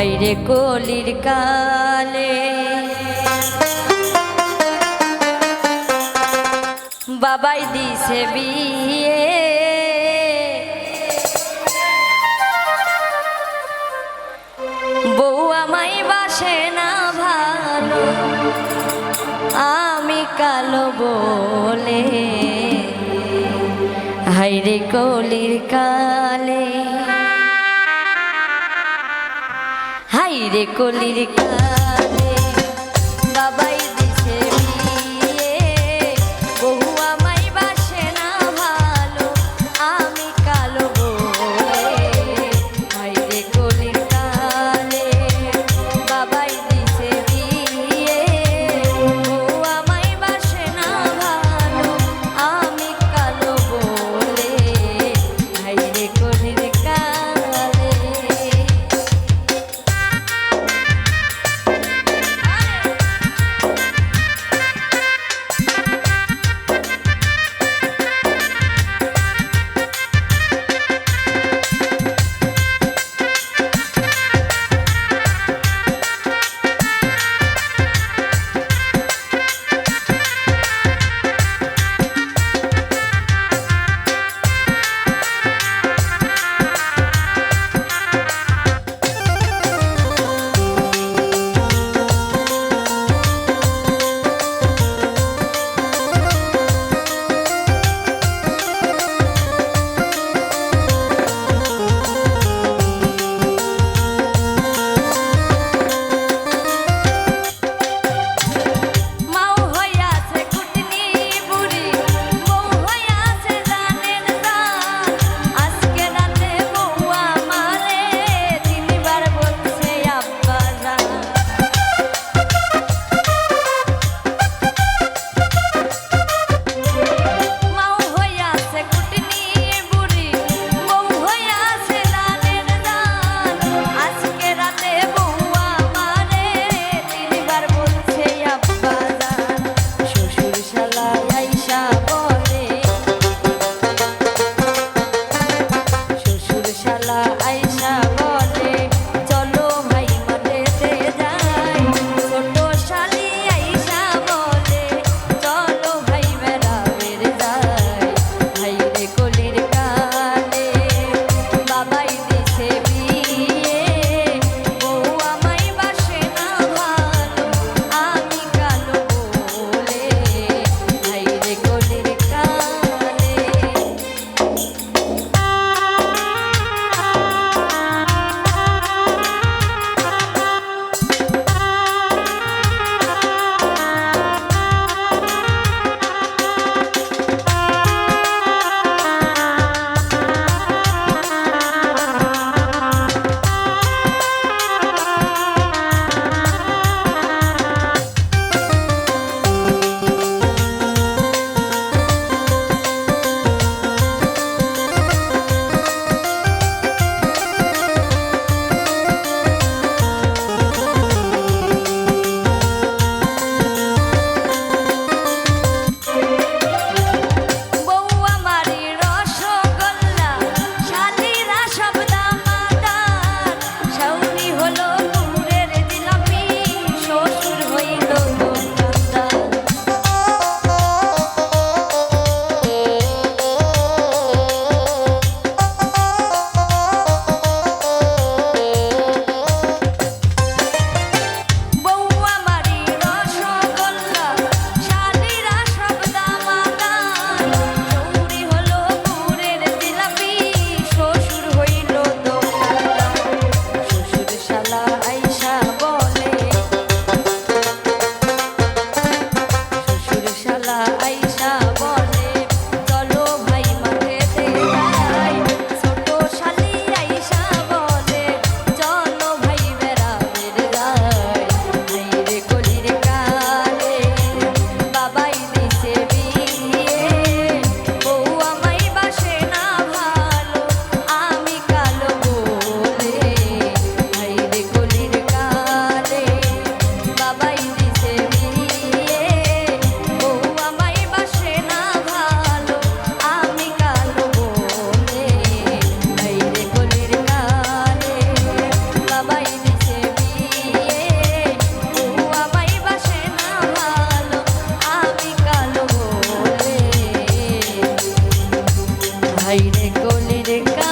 রে কলির কালে। বাবাই দিছে বিয়ে। বউ আমায় বাসে না ভালো, আমি কালো বলে। হাইরে কলির কালে। হাইরে কলির কানে বাবাই রে কলি রে কা